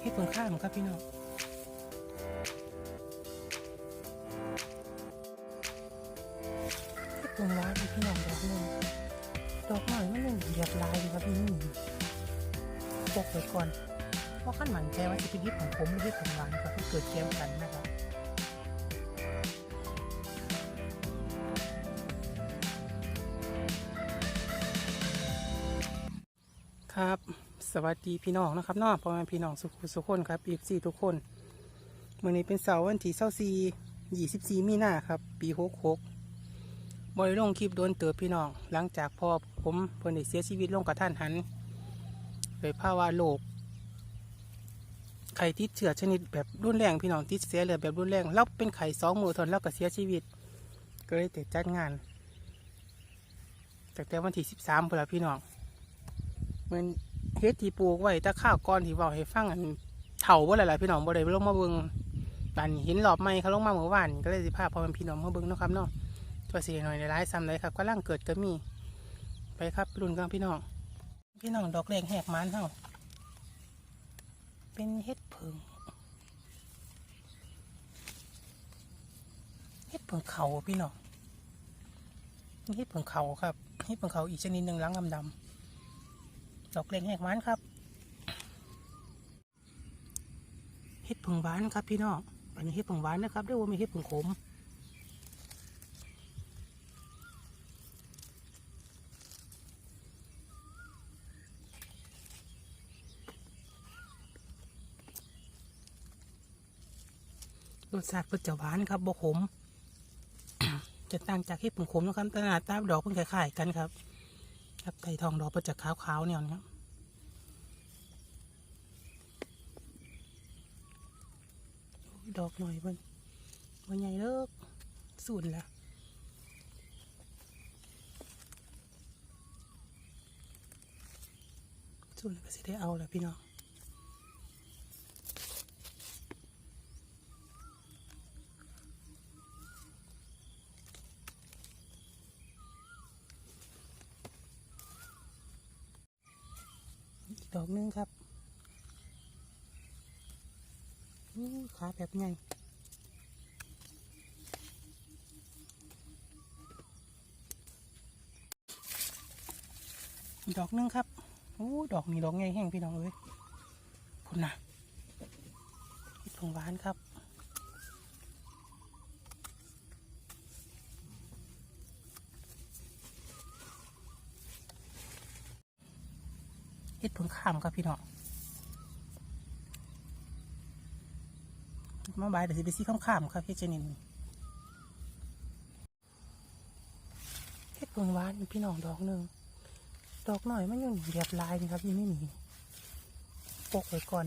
เฮ็ดเพิ่งข้ามครับพี่น้องเฮ็ดเพิ่งร้ายพี่น้องดอกนึงดอกหน่อยมันยังเหยียบลายอยู่ครับพี่นี่บอกไว้ก่อนเพราะขั้นหมั่นใจว่าจะเป็นเฮ็ดของผมหรือเฮ็ดของหวานครับที่เกิดแก้มกันนะครับครับ สวัสดีพี่น้องนะครับน้องพ่อแม่พี่น้องสุขุสุขคนครับอีฟซีทุกคนเมื่อนี้เป็นเสาร์วันที่เสาซียี่สิบสี่มีนาครับ ปีหกหกบริลงคลิปโดนเติบพี่น้อง หลังจากพ่อผมเพิ่อนเสียชีวิตลงกับท่านหันโดยภาวะโรคไข้ติดเชื้อชนิดแบบรุนแรงพี่น้องติดเสียเลือดแบบรุนแรงแล้วเป็นไข้สองมือทนแล้วก็เสียชีวิต ก็เลยติดจัดงานจากแต่วันที่สิบสามพนละพี่น้องเมื่อ เฮ็ดที่ปลูกไว้แตะข้าวก้อนที่เว้าให้ฟังอันเฒ่าบ่หลายๆพี่น้องบ่ได้ลงมาเบิ่งบัดนห็นรอบใหม่เขาลงมาเมื่อวานก็เลยสิพาพ่อแม่พี่น้องมาเบิ่งเนาะครับเนาะตัวสิหน่อยหลายๆซ้ำเลยครับกำลังเกิดก็มี ไปครับรุ่นกันพี่น้อง พี่น้องดอกแรงแหกมันเฮาเป็นเฮ็ดเพิงเฮ็ดเพิงเขาพี่น้องเฮ็ดเพิงเขาครับเฮ็ดเพิงเขาอีกชนิดหนึ่งหลังดำๆ ดอกเล็กแหกหวานครับเห็ดผึ่งหวานครับพี่น้องอันนี้เห็ดผึ่งหวานนะครับเรียกว่ามีเห็ดผึ่งขมรสชาติเพิ่นจะหวานครับบ่ขม จะต่างจากเห็ดผึ่งขมนะครับต่หน้าตาดอกเพิ่นคล้ายๆกันครับ ครับไก่ทองดอกเพิ่นจะขาวๆเนี่ยนะครับดอกหน่อยเบิ่งวันใหญ่เลิกสูนละสูนก็สิได้เอาและพี่น้อง ดอกหนึงครับขาแบบไงดอกหนึงครับโอ้ดอกนี่ดอกไงแห้งพี่น้องเอ้ยคุณนะเห็ดผงหวานครับ เห็ดผงข้ามครับพี่น้องมาบายเดี๋ยวสิไปซีข้ามขามครับพี่เจนินเห็ดผงหวานพี่น้องดอกหนึ่งดอกหน่อยมันยังเหยียบลายนี่ครับยังไม่มีปกไว้ก่อน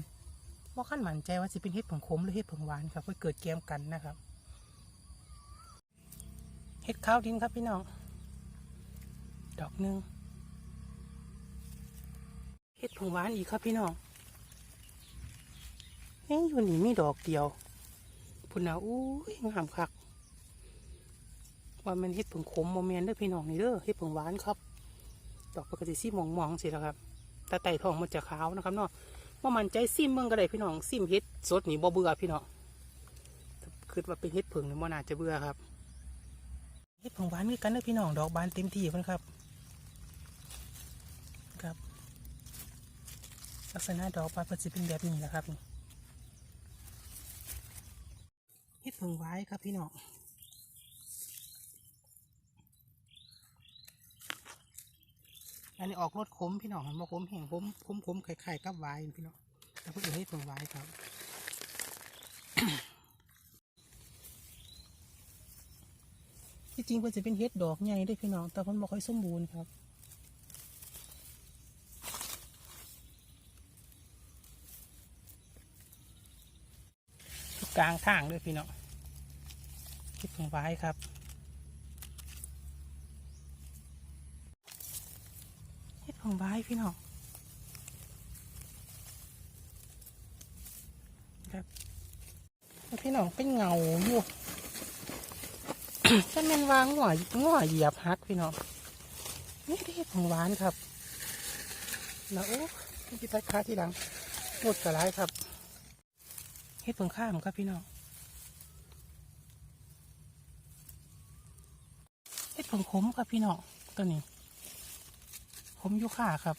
ว่าขั้นหมั่นใจว่าสิเป็นเห็ดผงขมหรือเห็ดผงหวานครับเพื่อเกิดแกมกันนะครับเห็ดข้าวดินครับพี่น้อง ดอกหนึ่ง เห็ดผงหวานอีกครับพี่น้องเฮ้ยอยู่นี่มีดอกเดียวพุ่นนะอู้ยงามคัก ว่ามันเห็ดผงขมโมเมนเด้อพี่น้องนี่เด้อเห็ดผงหวานครับ ดอกปกติสีมองมองสิแล้วครับแต่ไต่ทองมันจะขาวนะครับเนาะว่ามันใจซิมเมืองก็ได้พี่น้องซิมเฮ็ดสดนี่บ่เบื่อพี่น้องคือว่าเป็นเฮ็ดผึ่งนี่บ่น่าจะเบื่อครับเฮ็ดผึ่งหวานคือกันเด้อพี่น้องดอกบานเต็มที่เพิ่นครับ ลักษณะดอกบาเพิ่นสิเป็นแบบนี้แหละครับนี่เฮ็ดผึ่งหวายครับพี่น้องอันนี้ออกรสขมพี่น้องเห็นบ่ขมแห้งขมขมขมไข่ไข่กับหวายพี่น้องแล้วเพื่อให้ผงหวายครับที่จริงเพิ่นจะเป็นเฮ็ดดอกใหญ่เด้พี่น้องแต่เพิ่นบ่ค่อยสมบูรณ์ครับ กลางทางด้วยพี่น้องเฮ็ดผงหวายครับเฮ็ดของบายพี่น้องครับพี่น้องเป็นเงาอยู่ฉันเป็นวางหัวหัวเหยียบฮักพี่น้องนี่ได้เฮ็ดของหวานครับแล้วโอ้ที่ไปค้าที่หลังหมดกระไรครับ เฮ็ดเพิ่งข้ามครับพี่น้องเฮ็ดเพิ่งขมครับพี่น้องตัวนี้ขมอยุค่าครับ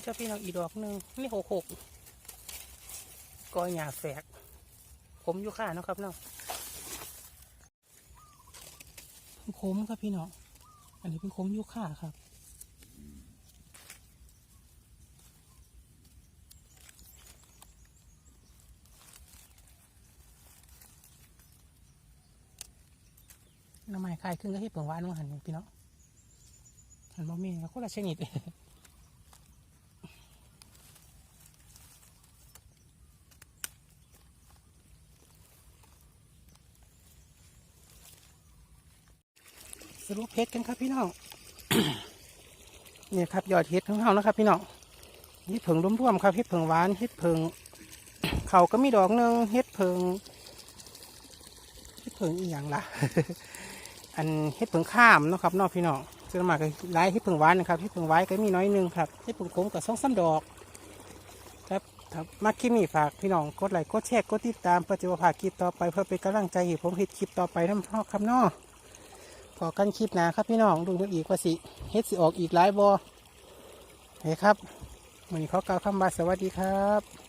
เจ้าพี่น้องอีดอกหนึ่งนี่หกหกกอหยาแฝกขมอยุค่าเนาะครับเนาะขมครับพี่น้องอันนี้เป็นขมอยุค่าครับ น้ำไม้คายขึ้นก็ให้เปิงหวานมาหันนี่พี่น้องหันบะมี่ก็คนละชนิดสรุปเพชรกันครับพี่น้องเนี่ยครับยอดเห็ดของเรานะครับ พี่น้องเห็ดเผิงร่วมๆครับเห็ดเผิงหวานเห็ดเผิงเขาก็มีดอกหนึ่งเห็ดเผิงเห็ดเผิงอีกอย่างละ อันเห็ดเผิงข้ามเนาะครับนอกพี่น้องส่วนมากก็หลายเห็ดเผิงหวานนะครับเห็ดเผิงหวานก็มีน้อยหนึงครับเห็ดเผิงขมกับสองสามดอกครับครับมาคลิปนี้ฝากพี่น้องกดไลค์กดแชร์กดติดตามเพื่อจะมาพาคลิปต่อไปเพื่อเป็นกำลังใจให้ผมเห็ดคลิปต่อไปน้ำพอครับนอพอกันคลิปหนาครับพี่น้องดูกันอีกว่าสิเฮ็ดสิออกอีกหลายบอเฮ้ครับวันนี้ขอกล่าวคำว่าสวัสดีครับ